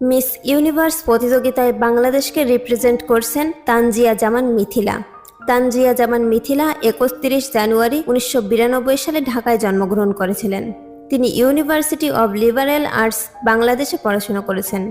Miss universe প্রতিযোগিতায় বাংলাদেশকে represent করছেন তানজিয়া জামান মিথিলা। তানজিয়া জামান মিথিলা একত্রিশ জানুয়ারি উনিশশো বিরানব্বই সালে ঢাকায় জন্মগ্রহণ করেছিলেন। তিনি ইউনিভার্সিটি অব লিবারেল আর্টস বাংলাদেশে পড়াশোনা করেছেন।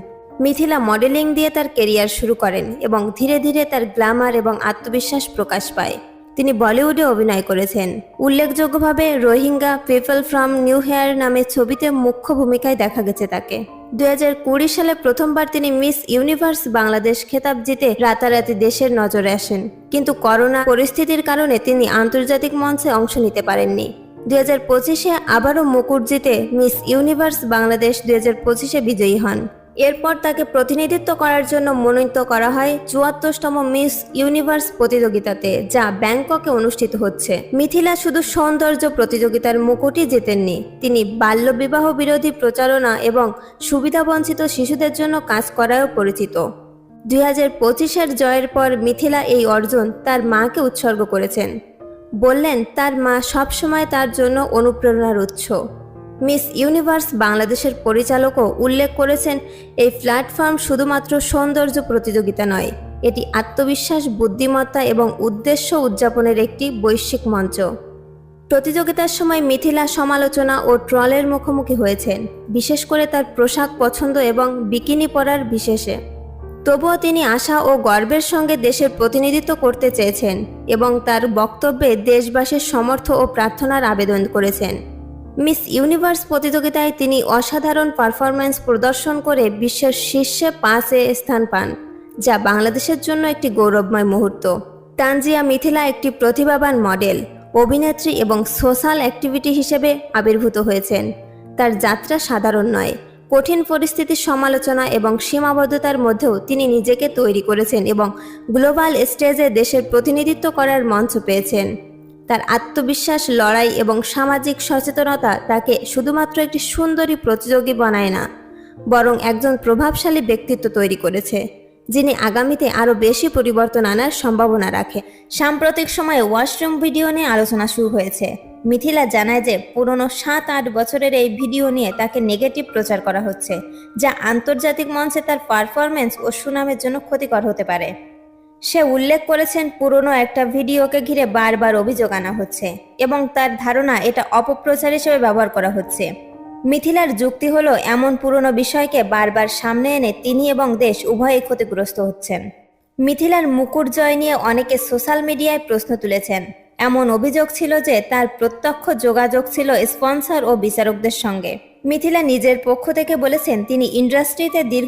মিথিলা মডেলিং দিয়ে তার কেরিয়ার শুরু করেন এবং ধীরে ধীরে তার গ্ল্যামার এবং আত্মবিশ্বাস প্রকাশ পায়। তিনি বলিউডে অভিনয় করেছেন। উল্লেখযোগ্যভাবে Rohingya people from new here নামে ছবিতে মুখ্য ভূমিকায় দেখা গেছে তাকে। দুই সালে প্রথমবার তিনি মিস ইউনিভার্স বাংলাদেশ খেতাব জিতে রাতারাতি দেশের নজরে আসেন। কিন্তু করোনা পরিস্থিতির কারণে তিনি আন্তর্জাতিক মঞ্চে অংশ নিতে পারেননি। দুই হাজার পঁচিশে আবারও মুকুট জিতে মিস ইউনিভার্স বাংলাদেশ, দুই হাজার পঁচিশে বিজয়ী হন। এরপর তাকে প্রতিনিধিত্ব করার জন্য মনোনীত করা হয় চুয়াত্তরতম মিস ইউনিভার্স প্রতিযোগিতাতে, যা ব্যাংককে অনুষ্ঠিত হচ্ছে। মিথিলা শুধু সৌন্দর্য প্রতিযোগিতার মুকুটই জেতেননি, তিনি বাল্যবিবাহ বিরোধী প্রচারণা এবং সুবিধাবঞ্চিত শিশুদের জন্য কাজ করায়ও পরিচিত। দুই হাজার পঁচিশের জয়ের পর মিথিলা এই অর্জন তার মাকে উৎসর্গ করেছেন। বললেন, তার মা সবসময় তার জন্য অনুপ্রেরণার উৎস। মিস ইউনিভার্স বাংলাদেশের পরিচালকও উল্লেখ করেছেন, এই প্ল্যাটফর্ম শুধুমাত্র সৌন্দর্য প্রতিযোগিতা নয়, এটি আত্মবিশ্বাস, বুদ্ধিমত্তা এবং উদ্দেশ্য উদযাপনের একটি বৈশ্বিক মঞ্চ। প্রতিযোগিতার সময় মিথিলা সমালোচনা ও ট্রলের মুখোমুখি হয়েছেন, বিশেষ করে তার পোশাক পছন্দ এবং বিকিনি পরার বিশেষে। তবুও তিনি আশা ও গর্বের সঙ্গে দেশের প্রতিনিধিত্ব করতে চেয়েছেন এবং তার বক্তব্যে দেশবাসীর সমর্থ ও প্রার্থনার আবেদন করেছেন। মিস ইউনিভার্স প্রতিযোগিতায় তিনি অসাধারণ পারফরম্যান্স প্রদর্শন করে বিশ্বের শীর্ষে পাঁচে স্থান পান, যা বাংলাদেশের জন্য একটি গৌরবময় মুহূর্ত। তানজিয়া মিথিলা একটি প্রতিভাবান মডেল, অভিনেত্রী এবং সোশ্যাল অ্যাক্টিভিটি হিসেবে আবির্ভূত হয়েছেন। তার যাত্রা সাধারণ নয়, কঠিন পরিস্থিতির সমালোচনা এবং সীমাবদ্ধতার মধ্যেও তিনি নিজেকে তৈরি করেছেন এবং গ্লোবাল স্টেজে দেশের প্রতিনিধিত্ব করার মঞ্চ পেয়েছেন। তার আত্মবিশ্বাস, লড়াই এবং সামাজিক সচেতনতা তাকে শুধুমাত্র একটি সুন্দরী প্রতিযোগী বানায় না, বরং একজন প্রভাবশালী ব্যক্তিত্ব তৈরি করেছে, যিনি আগামীতে আরও বেশি পরিবর্তন আনার সম্ভাবনা রাখে। সাম্প্রতিক সময়ে ওয়াশরুম ভিডিও নিয়ে আলোচনা শুরু হয়েছে। মিথিলা জানায় যে পুরনো সাত আট বছরের এই ভিডিও নিয়ে তাকে নেগেটিভ প্রচার করা হচ্ছে, যা আন্তর্জাতিক মঞ্চে তার পারফরমেন্স ও সুনামের জন্য ক্ষতিকর হতে পারে। সে উল্লেখ করেছেন, পুরনো একটা ভিডিওকে ঘিরে বারবার অভিযোগ আনা হচ্ছে এবং তার ধারণা এটা অপপ্রচার হিসেবে ব্যবহার করা হচ্ছে। মিথিলার যুক্তি হলো, এমন পুরনো বিষয়কে বারবার সামনে এনে তিনি এবং দেশ উভয়ই ক্ষতিগ্রস্ত হচ্ছেন। মিথিলার মুকুট জয় নিয়ে অনেকে সোশ্যাল মিডিয়ায় প্রশ্ন তুলেছেন। এমন অভিযোগ ছিল যে তার প্রত্যক্ষ যোগাযোগ ছিল স্পন্সর ও বিচারকদের সঙ্গে। মিথিলা নিজের পক্ষ থেকে বলেছেন, তিনি ইন্ডাস্ট্রিতে দীর্ঘ